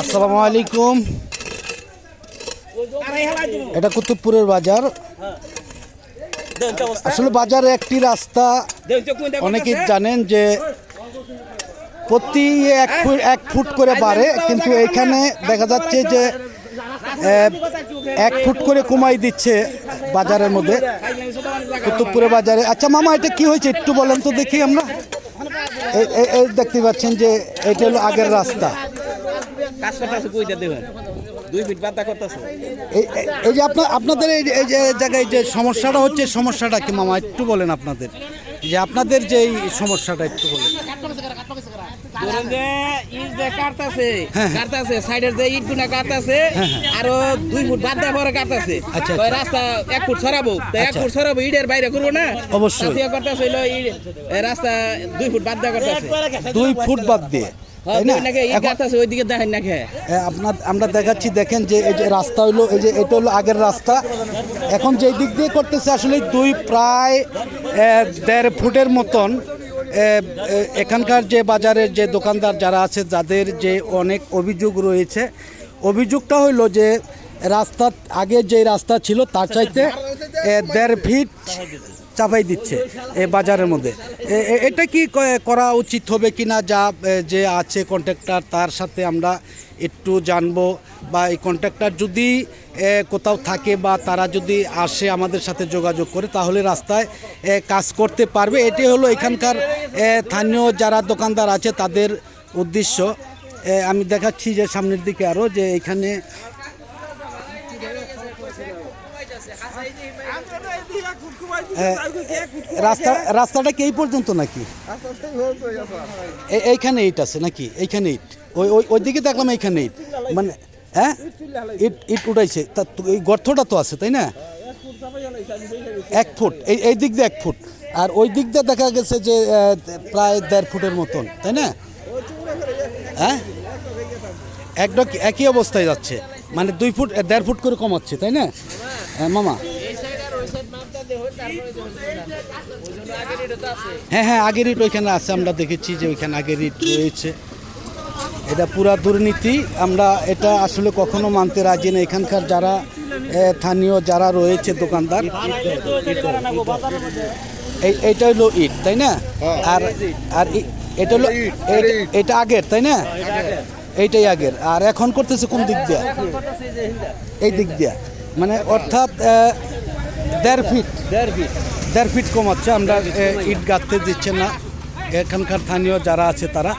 আসসালামু আলাইকুম। এটা কুতুবপুরের বাজার। আসলে বাজারে একটি রাস্তা অনেকেই জানেন যে প্রতি এক ফুট এক ফুট করে বাড়ে, কিন্তু এখানে দেখা যাচ্ছে যে এক ফুট করে কমাই দিচ্ছে বাজারের মধ্যে। কুতুবপুরে বাজারে। আচ্ছা মামা, এটা কি হয়েছে? একটু বলেন তো দেখি আমরা। এই- দেখতে পাচ্ছেন যে এটা হলো আগের রাস্তা। এই যে আপনার আপনাদের এই এই যে জায়গায় যে সমস্যাটা হচ্ছে সমস্যাটা কি মামা? একটু বলেন আপনাদের। যে আপনাদের যে এই সমস্যাটা একটু বলেন। কাটতাছে হ্যাঁ, কাটতাছে যে ইট কাটতাছে আরও দুই ফুট বাদ দেওয়া পরে কাটতাছে। আচ্ছা, রাস্তা এক ফুট সরাবো। এক আচ্ছা। ফুট সরাবো ইটের বাইরে করব না? অবশ্যই। রাস্তা দুই ফুট বাদ দেওয়া করতেছে। দুই ফুট বাদ দিয়ে। আপনার আমরা দেখাচ্ছি দেখেন যে এই যে রাস্তা হলো এই যে এটা হলো আগের রাস্তা। এখন যেই দিক দিয়ে করতেছে আসলে দুই প্রায় দেড় ফুটের মতন এখানকার যে বাজারের যে দোকানদার যারা আছে যাদের যে অনেক অভিযোগ রয়েছে অভিযোগটা হইল যে রাস্তা আগে যে রাস্তা ছিল তার চাইতে দেড় ফিট চাপাই দিচ্ছে এই বাজারের মধ্যে। এ- এ- এটা ক- করা উচিত হবে কি না যা যে আছে কন্ট্রাক্টর, তার সাথে আমরা একটু জানব বা এই কন্ট্রাক্টর যদি কোথাও থাকে বা তারা যদি আসে আমাদের সাথে যোগাযোগ করে, তাহলে রাস্তায় কাজ করতে পারবে। এটি হলো এখানকার স্থানীয় যারা দোকানদার আছে, তাদের উদ্দেশ্য। আমি দেখাচ্ছি যে সামনের দিকে আরও যে এখানে রাস্তা, রাস্তাটা কি এই পর্যন্ত নাকি? এইখানে ইট আছে নাকি? এইখানে ইট। ওই ওই ওই দিকে দেখলাম এইখানে ইট। মানে হ্যাঁ? ইট ইট উঠাইছে। তো- এই গর্তটা তো আছে, তাই না? এক ফুট। এই এই দিক দিয়ে এক ফুট। আর ওই দিক দিয়ে দেখা গেছে যে প্রায় দেড় ফুটের মতন, তাই না? হ্যাঁ? একদম একই অবস্থায় যাচ্ছে। মানে দুই ফুট, দেড় ফুট করে কমাচ্ছে, তাই না? হ্যাঁ মামা? হ্যাঁ হ্যাঁ আগের ইট ওইখানে আছে আমরা দেখেছি যে ওইখানে আগের ইট রয়েছে। এটা পুরা দুর্নীতি আমরা এটা আসলে কখনো মানতে রাজি না। এখানকার যারা স্থানীয় যারা রয়েছে দোকানদার এই এইটা হলো ইট তাই না? আর আর ই- এটা হলো এই- এটা আগের তাই না? এইটাই আগের। আর এখন করতেছে কোন দিক দিয়ে? এই দিক দিয়ে। মানে অর্থাৎ দেড় ফিট দেড় ফিট দেড় ফিট কমাচ্ছে আমরা ইট গাঁথতে দিচ্ছে না। এখানকার স্থানীয় যারা আছে তারা।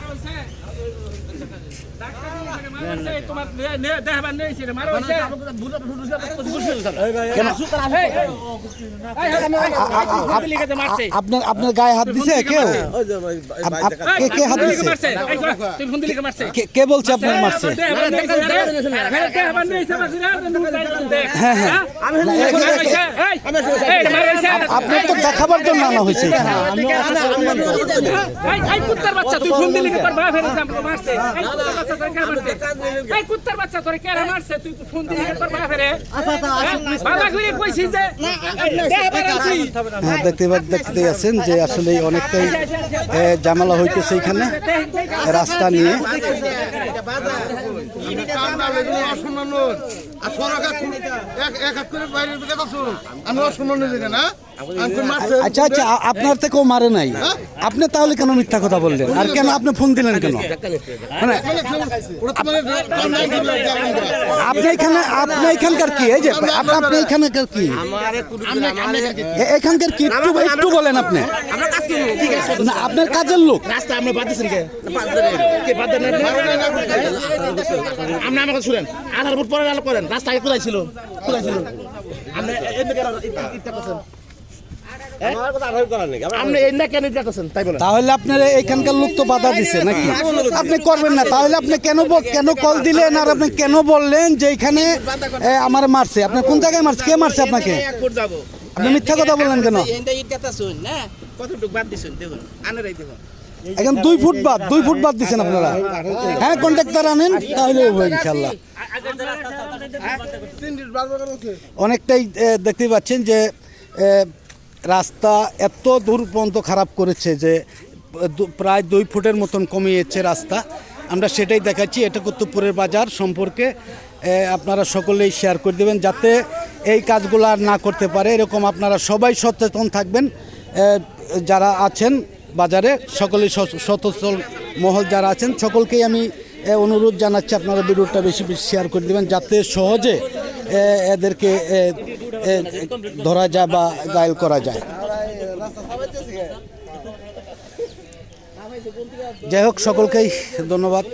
আপনার আপনার গায়ে হাত দিছে কেউ কে কে হাত দিছে কে- কে বলছে আপনার মারছে হ্যাঁ হ্যাঁ আপনার তো দেখাবার জন্য আনা হয়েছে এখানে। বাচ্চা তুই ফোন দিলি তোর বাপ ফেরে মারছে এই কুত্তার বাচ্চা তোরে কেরা মারছে তুই ফোন দিলি তোর বাপ বাবা ঘুরে কইছিস যে হ্যাঁ দেখতে দেখতে আছেন যে আসলে অনেকটাই জামালা হইতেছে এখানে রাস্তা নিয়ে আচ্ছা আচ্ছা আপনার থেকেও মারে নাই। আপনি তাহলে কেন মিথ্যা কথা বললেন? আর কেন আপনি ফোন দিলেন কেন? মানে আপনি এখানে আপনি এখানকার কি? এই যে আপনি এখানকার কি? এখানকার কি? একটু একটু বলেন আপনি। না আপনার কাজের লোক। রাস্তা আপনি বাদ দিচ্ছেন কে কে বাদ দেন আপনি আমাকে শুনেন আধার ভোট পরে আলো করেন রাস্তা আগে কোথায় ছিল কোথায় ছিল আপনি এদিকে ইচ্ছা করছেন আপনি এই না কেন ইচ্ছা করছেন তাই বলেন তাহলে আপনার এখানকার লোক তো বাধা দিছে নাকি আপনি করবেন না তাহলে আপনি কেন কেন কল দিলেন আর আপনি কেন বললেন যে এখানে এ, আমার মারছে আপনার কোন জায়গায় মারছে কে মারছে আপনাকে এক ফুট যাব আপনি মিথ্যা কথা বললেন কেন এইটা ইট গাতা শুন না কতটুকু বাদ দিছুন দেখুন আনারাই দেখুন এখন দুই ফুট বাদ, দুই ফুট বাদ দিচ্ছেন আপনারা। হ্যাঁ কন্ট্রাক্টর আনেন, তাহলে ইনশাল্লাহ অনেকটাই দেখতে পাচ্ছেন যে রাস্তা এত দূর পর্যন্ত খারাপ করেছে যে প্রায় দুই ফুটের মতন কমিয়েছে রাস্তা। আমরা সেটাই দেখাচ্ছি, এটা কুতুবপুরের বাজার সম্পর্কে আপনারা সকলেই শেয়ার করে দেবেন, যাতে এই কাজগুলো আর না করতে পারে। এরকম আপনারা সবাই সচেতন থাকবেন যারা আছেন বাজারে সকলেই সচ- সচেতন মহল যারা আছেন, সকলকেই আমি অনুরোধ জানাচ্ছি আপনারা ভিডিওটা বেশি বেশি শেয়ার করে দেবেন, যাতে সহজে এদেরকে ধরা যায় বা গায়েল করা যায়। যাই হোক, সকলকেই ধন্যবাদ।